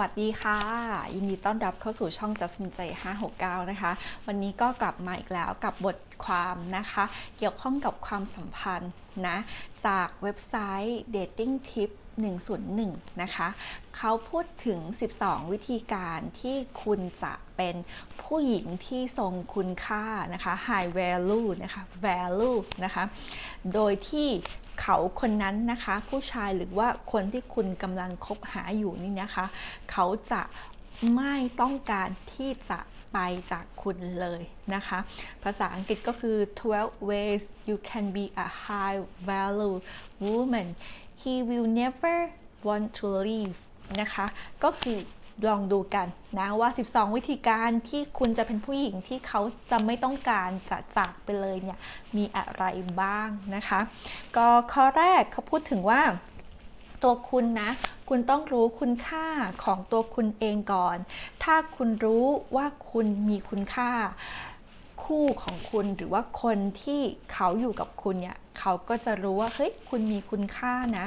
วัสดีค่ะ ยินดีต้อนรับเข้าสู่ช่องจัสมินใจ 569 นะคะ วันนี้ก็กลับมาอีกแล้วกับบทความนะคะ เกี่ยวข้องกับความสัมพันธ์นะ จากเว็บไซต์ dating tip 101 นะคะ เขาพูดถึง 12 วิธีการที่คุณจะเป็นผู้หญิงที่ทรงคุณค่านะคะ high value นะคะ value นะคะ โดยที่เขาคนนั้นนะคะ ผู้ชายหรือว่าคนที่คุณกำลังคบหาอยู่นี่นะคะ เขาจะไม่ต้องการที่จะไปจากคุณเลยนะคะ ภาษาอังกฤษก็คือ 12 ways you can be a high value woman he will never want to leave นะคะ ก็คือลองดูกันนะว่า 12 วิธีการที่คุณจะเป็นผู้หญิงที่เขาจะไม่ต้องการจะจากไปเลยเนี่ยมีอะไรบ้างนะคะ ก็ข้อแรกเขาพูดถึงว่าตัวคุณนะคุณต้องรู้คุณค่าของตัวคุณเองก่อน ถ้าคุณรู้ว่าคุณมีคุณค่า คู่ของคุณหรือว่าคนที่เขาอยู่กับคุณเนี่ย เขาก็จะรู้ว่าเฮ้ยคุณมีคุณค่านะ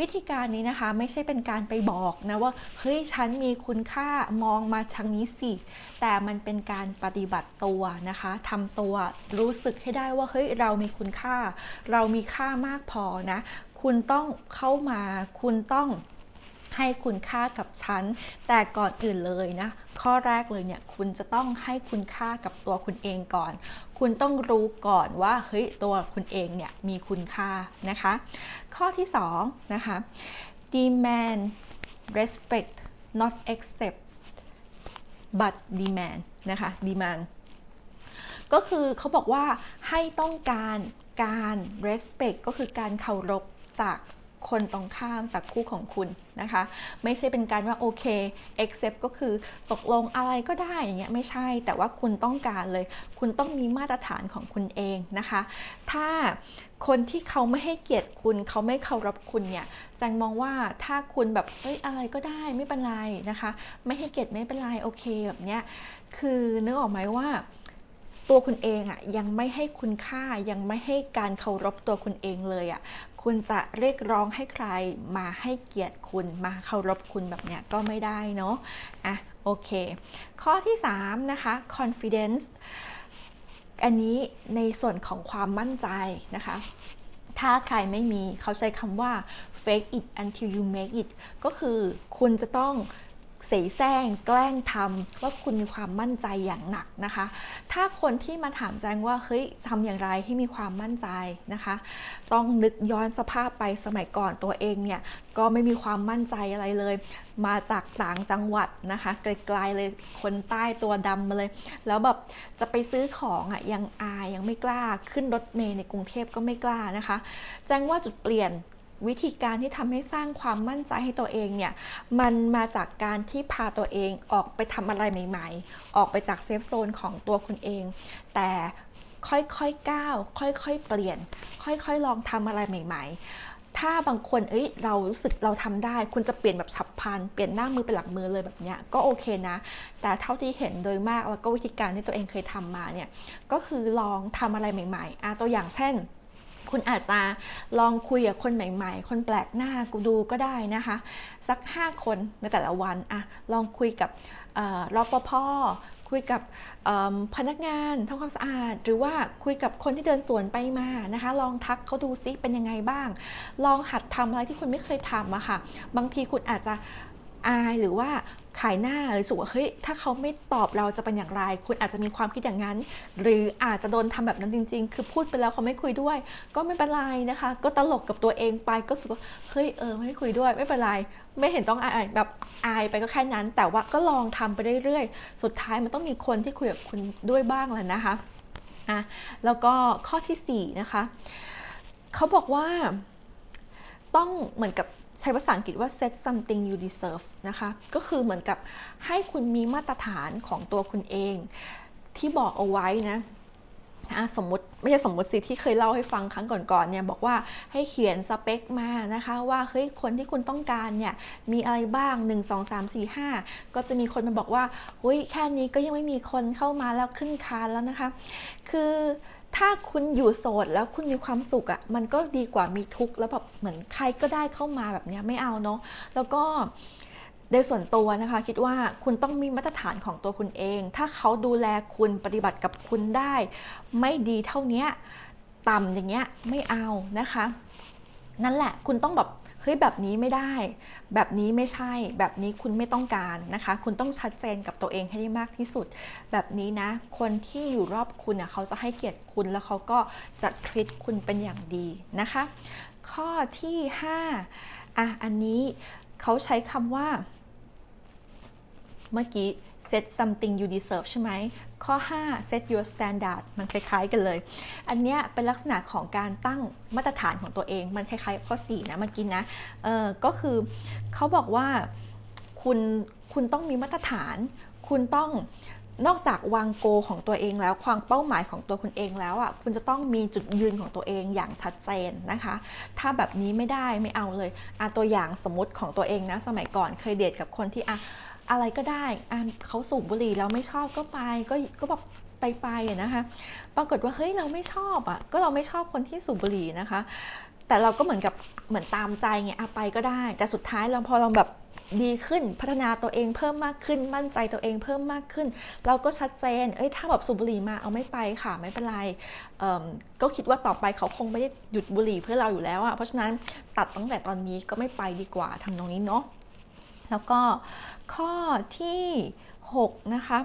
วิธีการนี้นะคะไม่ใช่เป็นการไปบอกนะว่าเฮ้ยฉันมีคุณค่ามองมาทางนี้สิ แต่มันเป็นการปฏิบัติตัวนะคะทำตัวรู้สึกให้ได้ว่าเฮ้ยเรามีคุณค่า เรามีค่ามากพอนะ คุณต้องเข้ามาคุณต้อง ให้คุณค่ากับฉัน แต่ก่อนอื่นเลยนะ ข้อแรกเลยเนี่ยคุณจะต้องให้คุณค่ากับตัวคุณเองก่อน คุณต้องรู้ก่อนว่าเฮ้ยตัวคุณเองเนี่ยมีคุณค่านะคะ ข้อที่2นะคะ demand respect not accept but demand นะคะ demand ก็คือเขาบอกว่าให้ต้องการการ respect ก็คือการเคารพจาก คนตรงข้ามจากคู่ของคุณนะคะ ไม่ใช่เป็นการว่าโอเค accept ก็คือตกลงอะไรก็ได้อย่างเงี้ยไม่ใช่ แต่ว่าคุณต้องการเลย คุณต้องมีมาตรฐานของคุณเองนะคะ ถ้าคนที่เขาไม่ให้เกียรติคุณ เขาไม่เคารพคุณเนี่ยจังมองว่าถ้าคุณแบบเอ้ยอะไรก็ได้ไม่เป็นไรนะคะ ไม่ให้เกียรติไม่เป็นไรโอเคแบบเนี้ยคือนึกออกไหมว่าตัวคุณเองอะยังไม่ให้คุณค่ายังไม่ให้การเคารพตัวคุณเองเลยอะ คุณจะเรียกร้องให้ใครมาให้เกียรติคุณมาเคารพคุณแบบเนี้ยก็ไม่ได้เนาะอะโอเค ข้อที่3นะคะ confidence อันนี้ในส่วนของความมั่นใจนะคะ ถ้าใครไม่มีเขาใช้คำว่า fake it until you make it ก็คือคุณจะต้อง เสแสร้งแกล้งทำว่าคุณมีความมั่นใจอย่างหนักนะคะ ถ้าคนที่มาถามแจงว่าเฮ้ยทำอย่างไรให้มีความมั่นใจนะคะ ต้องนึกย้อนสภาพไปสมัยก่อนตัวเองเนี่ยก็ไม่มีความมั่นใจอะไรเลย มาจากต่างจังหวัดนะคะไกลๆเลยคนใต้ตัวดำมาเลย แล้วแบบจะไปซื้อของอะยังอายยังไม่กล้าขึ้นรถเมล์ในกรุงเทพก็ไม่กล้านะคะ แจ้งว่าจุดเปลี่ยน วิธีการที่ทำให้สร้างความมั่นใจให้ตัวเองเนี่ย มันมาจากการที่พาตัวเองออกไปทำอะไรใหม่ ๆ ออกไปจากเซฟโซนของตัวคุณเอง แต่ค่อยๆก้าว ค่อยๆเปลี่ยน ค่อยๆลองทำอะไรใหม่ ๆถ้าบางคนเอ้ย เรารู้สึกเราทำได้ คุณจะเปลี่ยนแบบฉับพลัน เปลี่ยนหน้ามือเป็นหลังมือเลยแบบเนี้ย ก็โอเคนะ แต่เท่าที่เห็นโดยมากแล้วก็วิธีการที่ตัวเองเคยทำมาเนี่ย ก็คือลองทำอะไรใหม่ๆอะตัวอย่างเช่น คุณอาจจะลองคุยกับคนใหม่ ๆ คนแปลกหน้ากูดูก็ได้นะคะ สัก 5 คนในแต่ละวันอะลองคุยกับรปภคุยกับพนักงานทำความสะอาด หรือว่าคุยกับคนที่เดินสวนไปมานะคะ ลองทักเขาดูซิเป็นยังไงบ้าง ลองหัดทำอะไรที่คุณไม่เคยทำอะค่ะ บางทีคุณอาจจะ อายหรือว่าขายหน้าหรือสูว่าเฮ้ยถ้าเขาไม่ตอบเราจะเป็นอย่างไร คุณอาจจะมีความคิดอย่างนั้น หรืออาจจะโดนทำแบบนั้นจริง ๆ คือพูดไปแล้วเขาไม่คุยด้วย ก็ไม่เป็นไรนะคะ ก็ตลกกับตัวเองไปก็สึกว่าเฮ้ยเออไม่คุยด้วยไม่เป็นไร ไม่เห็นต้องอายแบบอายไปก็แค่นั้น แต่ว่าก็ลองทำไปเรื่อยๆ สุดท้ายมันต้องมีคนที่คุยกับคุณด้วยบ้างแหละนะคะอะแล้วก็ข้อที่4นะคะเขาบอกว่าต้องเหมือนกับ ใช้ภาษาอังกฤษว่า set something you deserve นะคะ ก็คือเหมือนกับให้คุณมีมาตรฐานของตัวคุณเอง ที่บอกเอาไว้นะ สมมติไม่ใช่สมมติสิที่เคยเล่าให้ฟังครั้งก่อนๆเนี่ยบอกว่าให้เขียนสเปคมานะคะว่าเฮ้ยคนที่คุณต้องการเนี่ยมีอะไรบ้าง 1 2 3 4 5 ก็จะมีคนมาบอกว่าเฮ้ยแค่นี้ก็ยังไม่มีคนเข้ามาแล้วขึ้นคานแล้วนะคะ คือถ้าคุณอยู่โสดแล้วคุณมีความสุขอะ่ะมันก็ดีกว่ามีทุกข์แล้วแบบเหมือนใครก็ได้เข้ามาแบบนี้ไม่เอาเนาะแล้วก็ โดยส่วนตัวนะคะคิดว่าคุณต้องมีมาตรฐานของตัวคุณเอง ถ้าเขาดูแลคุณปฏิบัติกับคุณได้ ไม่ดีเท่านี้ต่ำอย่างเงี้ยไม่เอานะคะ นั่นแหละคุณต้องแบบเฮ้ยแบบนี้ไม่ได้ แบบนี้ไม่ใช่ แบบนี้คุณไม่ต้องการนะคะ คุณต้องชัดเจนกับตัวเองให้ได้มากที่สุด แบบนี้นะ คนที่อยู่รอบคุณเขาจะให้เกียรติคุณแล้วเขาก็จะทรีตคุณเป็นอย่างดีนะคะ ข้อที่5อะอันนี้เขาใช้คำว่า เมื่อกี้ set something you deserve ใช่ไหม ข้อ 5 set your standard มันคล้าย ๆ กันเลย อันเนี้ยเป็นลักษณะของการตั้งมาตรฐานของตัวเอง มันคล้ายๆ ข้อ 4 นะเมื่อกี้นะ เออก็คือเขาบอกว่าคุณคุณต้องมีมาตรฐาน คุณต้องนอกจากวางโกของตัวเองแล้วความเป้าหมายของตัวคุณเองแล้วอะคุณจะต้องมีจุดยืนของตัวเองอย่างชัดเจนนะคะ ถ้าแบบนี้ไม่ได้ไม่เอาเลยอะตัวอย่างสมมติของตัวเองนะสมัยก่อนเคยเดทกับคนที่อะ อะไรก็ได้อะเขาสูบบุหรี่เราไม่ชอบก็ไปก็ก็แบบไปไปอะนะคะปรากฏว่าเฮ้ยเราไม่ชอบอะก็เราไม่ชอบคนที่สูบบุหรี่นะคะ แต่เราก็เหมือนกับเหมือนตามใจไงอะไปก็ได้ แต่สุดท้ายเราพอเราแบบดีขึ้นพัฒนาตัวเองเพิ่มมากขึ้นมั่นใจตัวเองเพิ่มมากขึ้น เราก็ชัดเจนเอ้ยถ้าแบบสูบบุหรี่มาเอาไม่ไปค่ะไม่เป็นไรเอิ่มก็คิดว่าต่อไปเขาคงไม่ได้หยุดบุหรี่เพื่อเราอยู่แล้วอะเพราะฉะนั้นตัดตั้งแต่ตอนนี้ก็ไม่ไปดีกว่าทำตรงนี้เนาะ แล้วก็ข้อที่ 6 นะคะ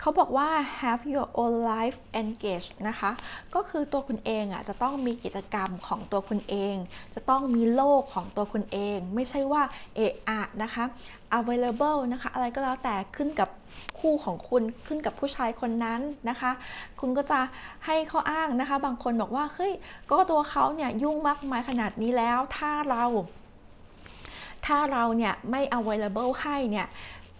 เขาบอกว่า have your own life engaged นะคะ ก็คือตัวคุณเองอะจะต้องมีกิจกรรมของตัวคุณเอง จะต้องมีโลกของตัวคุณเอง ไม่ใช่ว่าเอะอะนะคะ available นะคะ อะไรก็แล้วแต่ขึ้นกับคู่ของคุณขึ้นกับผู้ชายคนนั้นนะคะ คุณก็จะให้ข้ออ้างนะคะ บางคนบอกว่าเฮ้ยก็ตัวเขาเนี่ยยุ่งมากมายขนาดนี้แล้วถ้าเรา ถ้าเราเนี่ยไม่ available ให้เนี่ย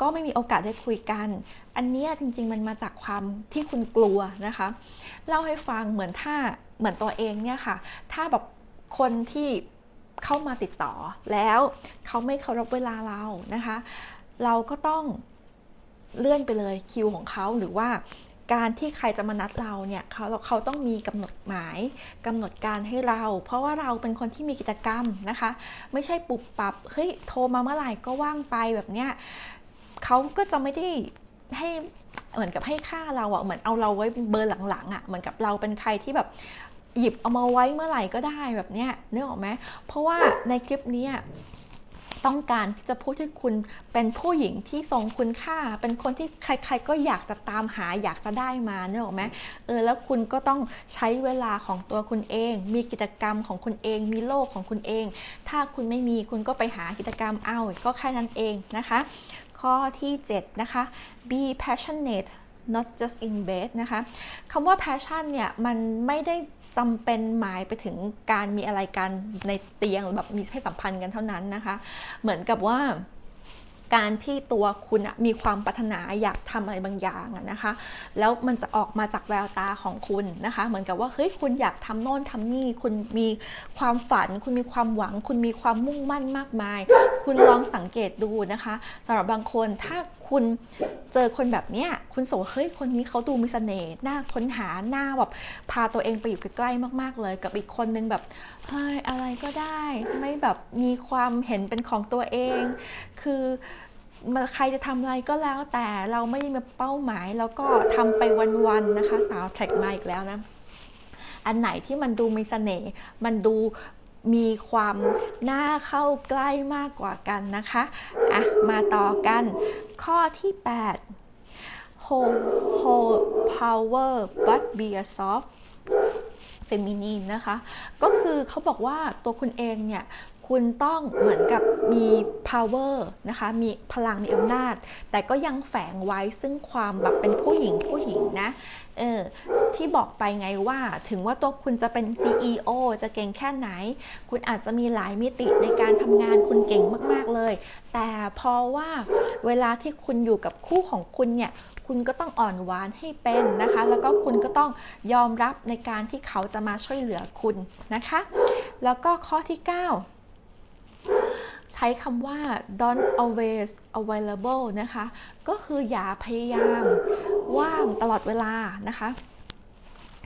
ก็ไม่มีโอกาสได้คุยกัน อันนี้จริง ๆ มันมาจากความที่คุณกลัวนะคะ เล่าให้ฟังเหมือนถ้าเหมือนตัวเองเนี่ยค่ะ ถ้าแบบคนที่เข้ามาติดต่อแล้วเขาไม่เคารพเวลาเรานะคะ เราก็ต้องเลื่อนไปเลยคิวของเขาหรือว่า การที่ใครจะมานัดเราเนี่ยเขาเขาต้องมีกำหนดหมายกำหนดการให้เรา เพราะว่าเราเป็นคนที่มีกิจกรรมนะคะ ไม่ใช่ปุบปับเฮ้ยโทรมาเมื่อไหร่ก็ว่างไปแบบเนี้ยเขาก็จะไม่ได้ให้เหมือนกับให้ค่าเราอะเหมือนเอาเราไว้เบอร์หลังๆอะเหมือนกับเราเป็นใครที่แบบหยิบเอามาไว้เมื่อไหร่ก็ได้แบบเนี้ยนึกออกไหมเพราะว่าในคลิปนี้ ต้องการที่จะพูดให้คุณเป็นผู้หญิงที่ทรงคุณค่า เป็นคนที่ใคร ๆ ก็อยากจะตามหาอยากจะได้มาเนี่ยหรอไหมเออแล้วคุณก็ต้องใช้เวลาของตัวคุณเอง มีกิจกรรมของคุณเอง มีโลกของคุณเอง ถ้าคุณไม่มีคุณก็ไปหากิจกรรมเอาก็แค่นั้นเองนะคะ ข้อที่ 7 นะคะ be passionate not just in bed นะคะคำว่า passion เนี่ย มันไม่ได้ จำเป็นหมายไปถึงการมีอะไรกันในเตียงแบบมีเพศสัมพันธ์กันเท่านั้นนะคะ เหมือนกับว่าการที่ตัวคุณมีความปรารถนาอยากทำอะไรบางอย่างนะคะ แล้วมันจะออกมาจากแววตาของคุณนะคะ เหมือนกับว่าเฮ้ยคุณอยากทำโน่นทำนี่ คุณมีความฝัน คุณมีความหวัง คุณมีความมุ่งมั่นมากมาย คุณลองสังเกตดูนะคะสำหรับบางคนถ้าคุณเจอคนแบบเนี้ย คุณโสเฮ้ยคนนี้เขาดูมีเสน่ห์หน่าค้นหาหน้าแบบพาตัวเองไปอยู่ใกล้ๆมาก ๆ เลย กับอีกคนนึงแบบเฮ้ยอะไรก็ได้ ไม่แบบมีความเห็นเป็นของตัวเอง คือมันใครจะทำอะไรก็แล้วแต่เราไม่ได้มีเป้าหมาย แล้วก็ทำไปวันๆนะคะ สาวแท็กมาอีกแล้วนะ อันไหนที่มันดูมีเสน่ห์มันดูมีความน่าเข้าใกล้มากกว่ากันนะคะ อะ มาต่อกัน ข้อที่ 8 hold hold power but be a soft feminine นะคะ ก็คือเขาบอกว่าตัวคุณเองเนี่ย คุณต้องเหมือนกับมี power นะคะ มีพลัง มีอำนาจ แต่ก็ยังแฝงไว้ซึ่งความแบบเป็นผู้หญิงผู้หญิงนะ เออ ที่บอกไปไงว่า ถึงว่าตัวคุณจะเป็น CEO จะเก่งแค่ไหน คุณอาจจะมีหลายมิติในการทำงานคุณเก่งมาก ๆ เลย แต่เพราะว่าเวลาที่คุณอยู่กับคู่ของคุณเนี่ยคุณก็ต้องอ่อนหวานให้เป็นนะคะ แล้วก็คุณก็ต้องยอมรับในการที่เขาจะมาช่วยเหลือคุณนะคะ แล้วก็ข้อที่ 9 ใช้คำว่า don't always available นะคะ ก็คืออย่าพยายามว่างตลอดเวลานะคะ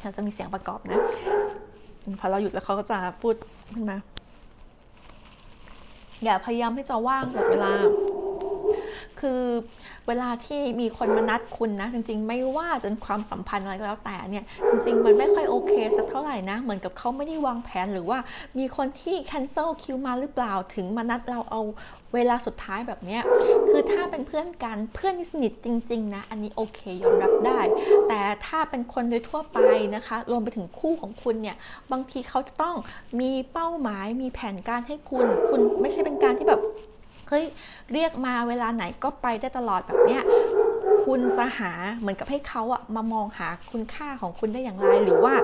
เราจะมีเสียงประกอบนะ พอเราหยุดแล้วเขาก็จะพูดขึ้นมา อย่าพยายามที่จะว่างตลอดเวลา คือ เวลาที่มีคนมานัดคุณนะ จริง ๆ ไม่ว่าจนความสัมพันธ์อะไรก็แล้วแต่เนี่ยจริง ๆ มันไม่ค่อยโอเคสักเท่าไหร่นะ เหมือนกับเขาไม่ได้วางแผนหรือว่ามีคนที่ cancel คิวมาหรือเปล่าถึงมานัดเราเอาเวลาสุดท้ายแบบเนี้ยคือถ้าเป็นเพื่อนกันเพื่อนสนิทจริง ๆ นะ อันนี้โอเคยอมรับได้ แต่ถ้าเป็นคนโดยทั่วไปนะคะ รวมไปถึงคู่ของคุณเนี่ยบางทีเขาจะต้องมีเป้าหมายมีแผนการให้คุณ คุณไม่ใช่เป็นการที่แบบ เฮ้ยเรียกมาเวลาไหนก็ไปได้ตลอดแบบเนี้ยคุณจะหาเหมือนกับให้เขาอะมามองหาคุณค่าของคุณได้อย่างไร หรือว่า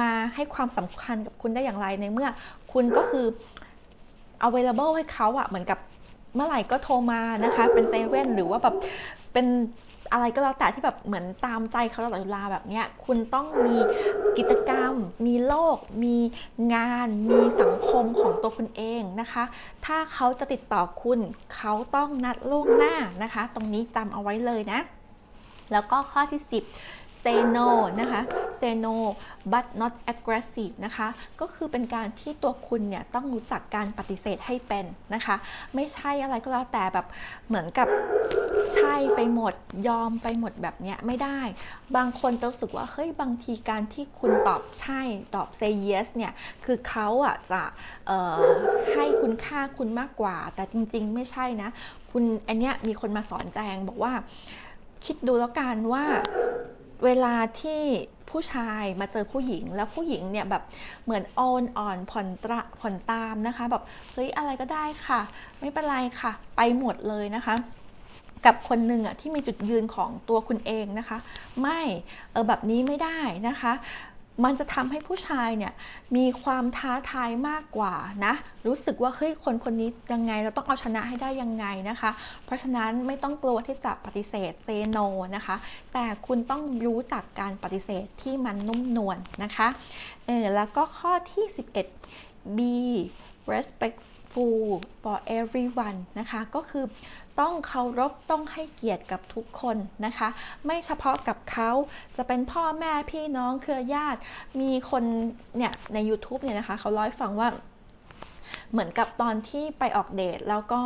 มาให้ความสำคัญกับคุณได้อย่างไรในเมื่อ คุณก็คือ available ให้เขาอะเหมือนกับเมื่อไหร่ก็โทรมานะคะ เป็นเซเว่นหรือว่าแบบเป็น อะไรก็แล้วแต่ที่แบบเหมือนตามใจเขาตลอดเวลาแบบเนี้ยคุณต้องมีกิจกรรม มีโลก มีงาน มีสังคมของตัวคุณเองนะคะ ถ้าเขาจะติดต่อคุณเขาต้องนัดล่วงหน้านะคะ ตรงนี้จำเอาไว้เลยนะแล้วก็ข้อที่ 10 say no นะคะ say no but not aggressive นะคะ ก็คือเป็นการที่ตัวคุณเนี่ยต้องรู้จักการปฏิเสธให้เป็นนะคะ ไม่ใช่อะไรก็แล้วแต่แบบเหมือนกับใช่ไปหมดยอมไปหมดแบบเนี้ยไม่ได้ บางคนจะรู้สึกว่าเฮ้ยบางทีการที่คุณตอบใช่ตอบ say yes เนี่ย คือเขาอะจะให้คุณค่าคุณมากกว่า แต่จริง ๆ ไม่ใช่นะ คุณอันเนี้ยมีคนมาสอนแจงบอกว่าคิดดูแล้วกันว่า เวลาที่ผู้ชายมาเจอผู้หญิงแล้วผู้หญิงเนี่ยแบบเหมือนอ่อนอ่อนผ่อนตระผ่อนตามนะคะแบบเฮ้ยอะไรก็ได้ค่ะ ไม่เป็นไรค่ะ ไปหมดเลยนะคะ กับคนหนึ่งอะที่มีจุดยืนของตัวคุณเองนะคะ ไม่เออแบบนี้ไม่ได้นะคะ มันจะทำให้ผู้ชายเนี่ยมีความท้าทายมากกว่านะรู้สึกว่าเฮ้ยคนคนนี้ยังไงเราต้องเอาชนะให้ได้ยังไงนะคะ เพราะฉะนั้นไม่ต้องกลัวที่จะปฏิเสธเซโนนะคะ แต่คุณต้องรู้จักการปฏิเสธที่มันนุ่มนวลนะคะเออแล้วก็ข้อที่ 11 b respectful for everyone นะคะก็คือ ต้องเคารพต้องให้เกียรติกับทุกคนนะคะ ไม่เฉพาะกับเขาจะเป็นพ่อแม่พี่น้องเครือญาติ มีคนเนี่ยใน YouTube เนี่ยนะคะเขาเล่าให้ฟังว่าเหมือนกับตอนที่ไปออกเดทแล้วก็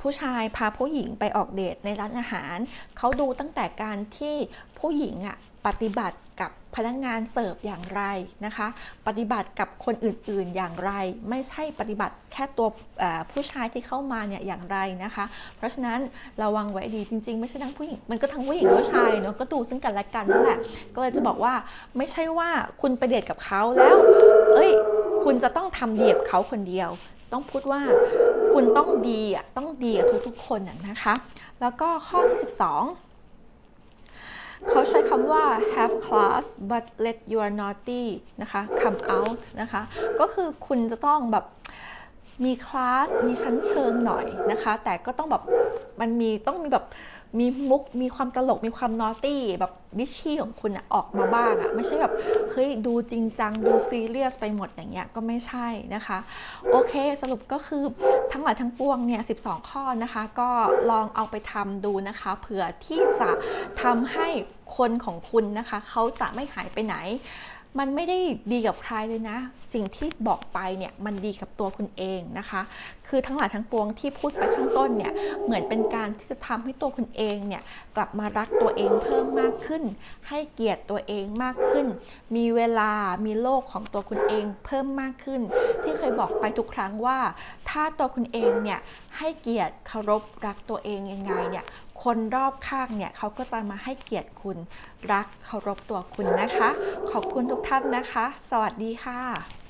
ผู้ชายพาผู้หญิงไปออกเดทในร้านอาหาร เขาดูตั้งแต่การที่ผู้หญิงอะ ปฏิบัติกับพนักงานเสิร์ฟอย่างไรนะคะ ปฏิบัติกับคนอื่นๆอย่างไร ไม่ใช่ปฏิบัติแค่ตัวผู้ชายที่เข้ามาเนี่ยอย่างไรนะคะ เพราะฉะนั้นระวังไว้ดีจริง ๆ ไม่ใช่ทั้งผู้หญิงมันก็ทั้งผู้หญิงผู้ชายเนาะก็ดูซึ่งกันและกันนั่นแหละก็เลยจะบอกว่าไม่ใช่ว่าคุณไปเดทกับเขาแล้ว เอ้ย คุณจะต้องทำดีกับเขาคนเดียว ต้องพูดว่าคุณต้องดีอะต้องดีกับทุกๆ คนอะนะคะ แล้วก็ข้อที่ 12 เขาใช้คำว่า have class but let your naughty นะคะ come out นะคะ ก็คือคุณจะต้องแบบมีคลาส มีชั้นเชิงหน่อยนะคะ แต่ก็ต้องแบบมันมีต้องมีแบบ มีมุกมีความตลกมีความนอตตี้แบบบิชชี่ของคุณอะออกมาบ้างอะไม่ใช่แบบเฮ้ยดูจริงจังดูซีเรียสไปหมดอย่างเงี้ยก็ไม่ใช่นะคะ โอเคสรุปก็คือทั้งหลายทั้งปวงเนี่ย12 ข้อนะคะ ก็ลองเอาไปทำดูนะคะเผื่อที่จะทำให้คนของคุณนะคะ เขาจะไม่หายไปไหน มันไม่ได้ดีกับใครเลยนะ สิ่งที่บอกไปเนี่ยมันดีกับตัวคุณเองนะคะ คือทั้งหลายทั้งปวงที่พูดไปข้างต้นเนี่ยเหมือนเป็นการที่จะทำให้ตัวคุณเองเนี่ยกลับมารักตัวเองเพิ่มมากขึ้น ให้เกียรติตัวเองมากขึ้น มีเวลามีโลกของตัวคุณเองเพิ่มมากขึ้น ที่เคยบอกไปทุกครั้งว่า ถ้าตัวคุณเองเนี่ยให้เกียรติเคารพรักตัวเองยังไงเนี่ย คนรอบข้างเนี่ยเขาก็จะมาให้เกียรติคุณรักเคารพตัวคุณนะคะ ขอบคุณทุกท่านนะคะ สวัสดีค่ะ